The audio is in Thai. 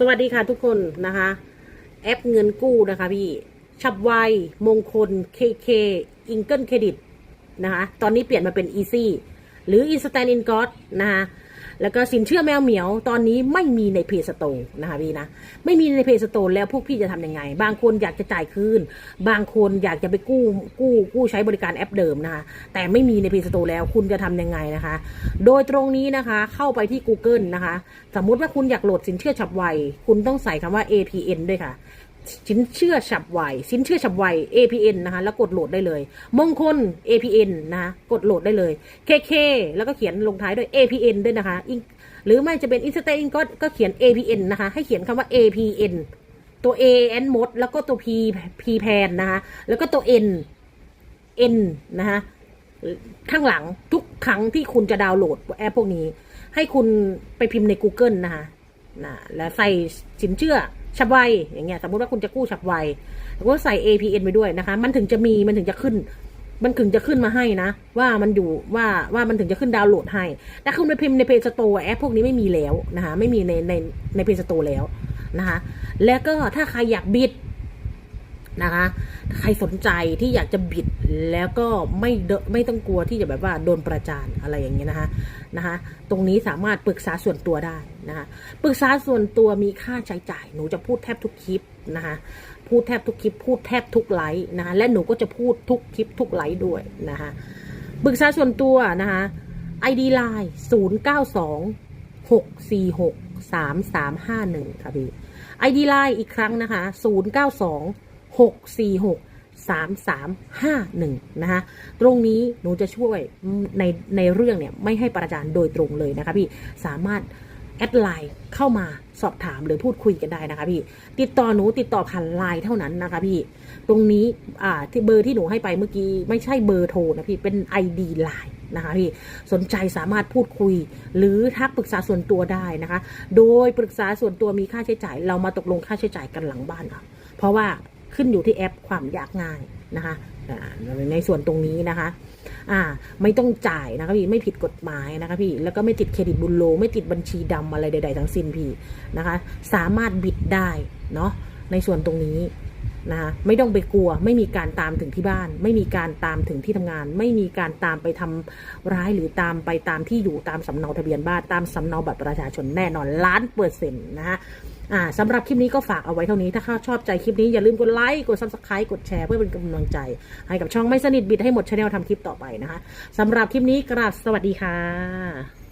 สวัสดีค่ะทุกคนนะคะ แอปเงินกู้นะคะพี่ฉับไวมงคล KK อิงเกิลเครดิตนะคะ ตอนนี้เปลี่ยนมาเป็น Easy หรือ Instant in God นะคะ แล้วก็สินเชื่อแมวเหมียวตอนนี้ไม่มีในเพจสโตร์นะคะพี่นะ ไม่มีในเพจสโตร์แล้วพวกพี่จะทำยังไง บางคนอยากจะจ่ายคืน บางคนอยากจะไปกู้กู้กู้ใช้บริการแอปเดิมนะคะ แต่ไม่มีในเพจสโตร์แล้วคุณจะทำยังไงนะคะ โดยตรงนี้นะคะเข้าไปที่ Google นะคะ สมมุติว่าคุณอยากโหลดสินเชื่อฉับไว คุณต้องใส่คำว่า APN ด้วยค่ะ สินเชื่อฉับไวสินเชื่อฉับไว APN นะคะแล้วกดโหลดได้เลย มงคล APN นะคะกดโหลดได้เลย KK แล้วก็เขียนลงท้ายด้วย APN ด้วยนะคะอิงหรือไม่จะเป็น Instant In ก็ก็เขียน APN นะคะให้เขียนคำว่า APN ตัว A N หมดแล้วก็ตัว P P แพนนะคะแล้วก็ตัว N N นะคะข้างหลังทุกครั้งที่คุณจะดาวน์โหลดแอปพวกนี้ ให้คุณไปพิมพ์ใน Google นะคะนะแล้วใส่สินเชื่อ ฉับไวอย่างเงี้ยสมมติว่าคุณจะกู้ฉับไวแล้วก็ใส่ APN ไปด้วยนะคะ มันถึงจะมีมันถึงจะขึ้น มันถึงจะขึ้นมาให้นะ ว่ามันอยู่ว่าว่ามันถึงจะขึ้นดาวน์โหลดให้ แต่คุณไปพิมพ์ในเพจสโตร์แอปพวกนี้ไม่มีแล้วนะคะ ไม่มีในในในเพจสโตร์แล้วนะคะ แล้วก็ถ้าใครอยากบิด นะคะ ใครสนใจที่อยากจะบิดแล้วก็ไม่ไม่ต้องกลัวที่จะแบบว่าโดนประจานอะไรอย่างเงี้ยนะคะนะคะ ตรงนี้สามารถปรึกษาส่วนตัวได้นะคะปรึกษาส่วนตัวมีค่าใช้จ่าย หนูจะพูดแทบทุกคลิปนะคะพูดแทบทุกคลิป พูดแทบทุกไลฟ์นะคะและหนูก็จะพูดทุกคลิปทุกไลฟ์ด้วยนะคะปรึกษาส่วนตัวนะคะ ID Line 0 9 2 6 4 6 3 3 5 1 ค่ะพี่ ID Line อีกครั้งนะคะ 0 6 4 6 3 3 5 1 นะคะตรงนี้หนูจะช่วยในในเรื่องเนี่ยไม่ให้ประจานโดยตรงเลยนะคะพี่สามารถแอดไลน์เข้ามาสอบถามหรือพูดคุยกันได้นะคะพี่ ติดต่อหนูติดต่อผ่านไลน์เท่านั้นนะคะพี่ ตรงนี้อ่าที่เบอร์ที่หนูให้ไปเมื่อกี้ไม่ใช่เบอร์โทรนะพี่เป็น ID ไลน์นะคะพี่สนใจสามารถพูดคุย หรือทักปรึกษาส่วนตัวได้นะคะ โดยปรึกษาส่วนตัวมีค่าใช้จ่าย เรามาตกลงค่าใช้จ่ายกันหลังบ้านค่ะเพราะว่า ขึ้นอยู่ที่แอปความยากง่ายนะคะในส่วนตรงนี้นะคะ อ่า ไม่ต้องจ่ายนะคะพี่ ไม่ผิดกฎหมายนะคะพี่ แล้วก็ไม่ติดเครดิตบุญโล ไม่ติดบัญชีดำอะไรใด ๆ ทั้งสิ้นพี่นะคะ สามารถบิดได้เนาะ ในส่วนตรงนี้ นะคะไม่ต้องไปกลัว ไม่มีการตามถึงที่บ้าน ไม่มีการตามถึงที่ทำงาน ไม่มีการตามไปทำร้ายหรือตามไปตามที่อยู่ตามสำเนาทะเบียนบ้านตามสำเนาบัตรประชาชนแน่นอนล้านเปอร์เซ็นต์นะคะอ่าสำหรับคลิปนี้ก็ฝากเอาไว้เท่านี้ถ้าข้าชอบใจคลิปนี้อย่าลืมกดไลค์กด subscribe กดแชร์เพื่อเป็นกำลังใจ ให้กับช่องไม่สนิทบิดให้หมดชาแนลทำคลิปต่อไปนะคะสำหรับคลิปนี้กราบสวัสดีค่ะ